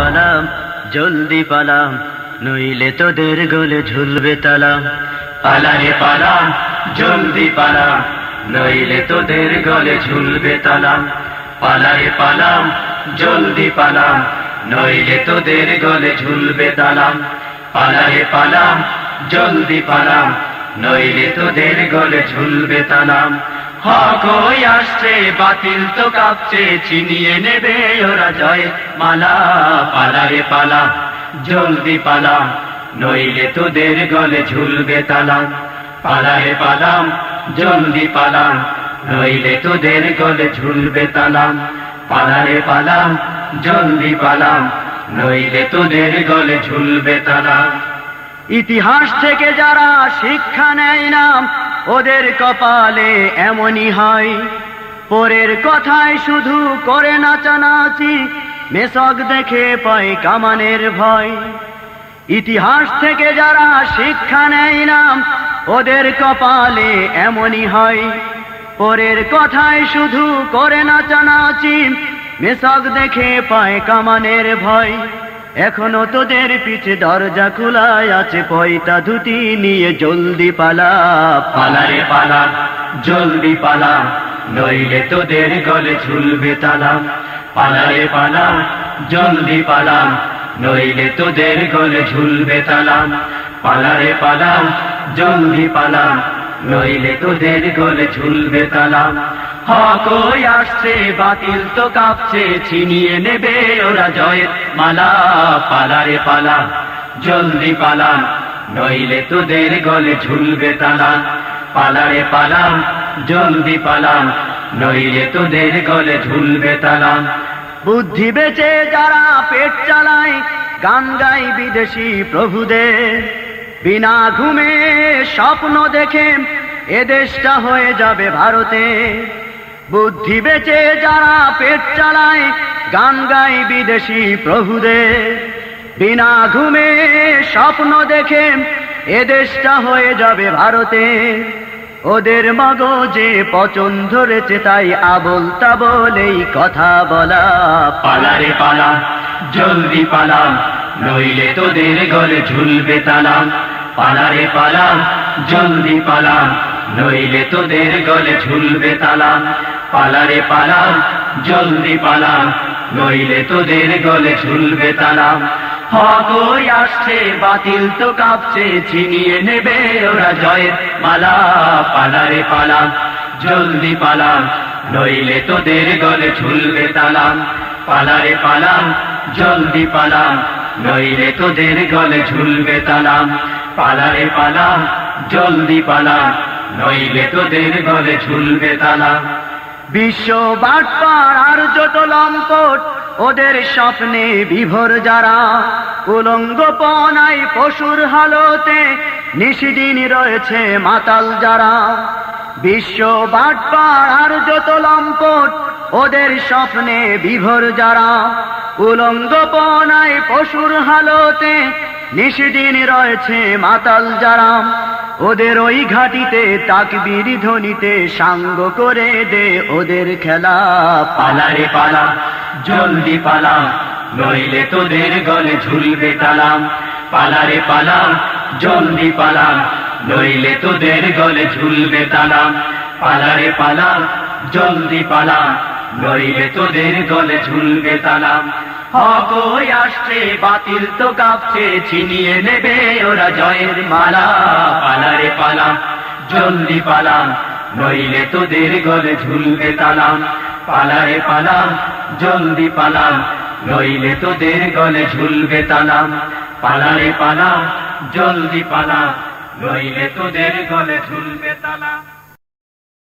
পালাম, জলদি পালাম, নইলে তোদের গলে ঝুলবে তালাম। পালারে পালাম, জলদি পালাম, নইলে তোদের গলে ঝুলবে তালাম। পালারে পালাম, জলদি পালাম, নইলে তোদের গলে ঝুলবে তালাম। পালারে পালাম, জলদি পালাম, নইলে তোদের গলে ঝুলবে তালাম। হক হয়ে আসছে, বাতিল তো কাঁপছে, ছিনিয়ে নেবে ওরা জয়। মালা পালারে পালা, জলদি পালাম নইলে তোদের গলে ঝুলবে তালাম পালারে পালাম জলদি পালাম নইলে তোদের গলে ঝুলবে তালাম পালারে পালাম জলদি পালাম নইলে তোদের গলে ঝুলবে তালাম ইতিহাস থেকে যারা শিক্ষা নেয় নাম ওদের কপালে এমনই হয়। পরের কথায় শুধু করে নাচানাচি, মেসক দেখে পায় কামানের ভয়। ইতিহাস থেকে যারা শিক্ষা নেয় নাম, ওদের কপালে এমনই হয়। পরের কথায় শুধু করে নাচানাচি, মেসক দেখে পায় কামানের ভয়। এখনও তোদের পিছে দরজা খোলায় আছে, পয়তা ধুতি নিয়ে জলদি পালা পালারে পালা, জলদি পালা, নইলে তোদের গলে ঝুলবে তালা পালারে পালা, জলদি পালা, নইলে তোদের গলে ঝুলবে তালা পালারে পালা, জলদি পালা। নইলে তোদের গলে ঝুলবে তালা। হক আসছে, বাতিল তো কাঁপছে, ছিনিয়ে নেবে ওরা জয়ের মালা পালারে পালা, জলদি পালা। নইলে তোদের গলে ঝুলবে তালা পালারে পালা, জলদি পালা। নইলে তোদের গলে ঝুলবে তালা। বুদ্ধি বেচে যারা পেট চালায়, গান গাই বিদেশি প্রভুদের। বিনা ঘুমে স্বপ্ন দেখে এ দেশটা হয়ে যাবে ভারতে। বুদ্ধি বেচে যারা পেট চালায়, গান গাই বিদেশি প্রভুদের। বিনা ঘুমে স্বপ্ন দেখে এ দেশটা হয়ে যাবে ভারতে। ওদের মগজে পচন ধরেছে তাই আবল তাবলেই কথা বলা। পালারে পালা, জলদি পালা, নইলে তোদের গলে ঝুলবে তালাম পালারে পালা, জলদি পালা, নইলে তোদের গলে ঝুলবে তালাম পালারে পালা, জলদি পালা, নইলে তোদের গলে ঝুলবে তালাম হক ওই আসছে, বাতিল তো কাঁপছে, ছিনিয়ে নেবে ওরা জয়ের মালা। পালারে পালা, জলদি পালা, নইলে তোদের গলে ঝুলবে তালাম পালারে পালাম জলদি পালাম নইলে তোদের গলে ঝুলবে তালাম পালারে পালাম জলদি পালাম নইলে তোদের গলে ঝুলবে তালাম বিশ্ব বাটপার আর যত লম্পট, ওদের স্বপ্নে বিভোর যারা। উলঙ্গ পনাই পশুর হালতে নিশিদিন রয়েছে মাতাল যারা। বিশ্ব বাটপার আর যত লম্পট, ওদের স্বপ্নে বিভোর যারা। উলঙ্গ পনাই পশুর হালতে নিশিদিন রয়েছে মাতাল যারা ওদের ওই ঘাটিতে তাকবির ধ্বনিতে সাঙ্গ করে দে ওদের খেলা। পালারে পালা, জলদি পালা, নইলে তোদের গলে ঝুলবে তালাম। পালারে পালা, জলদি পালা, নইলে তোদের গলে ঝুলবে তালাম। পালারে পালা, জলদি পালা, নইলে তোদের গলে ঝুলবে তালাম। হক বাতিল তো কাঁপছে, ছিনিয়ে নেবে ওরা জয়ের মালা। পালারে পালাম জলদি পালাম নইলে তোদের গলে ঝুলবে তালাম পালারে পালাম জলদি পালাম নইলে তোদের গলে ঝুলবে তালাম পালারে পালাম জলদি পালাম নইলে তোদের গলে ঝুলবে তালাম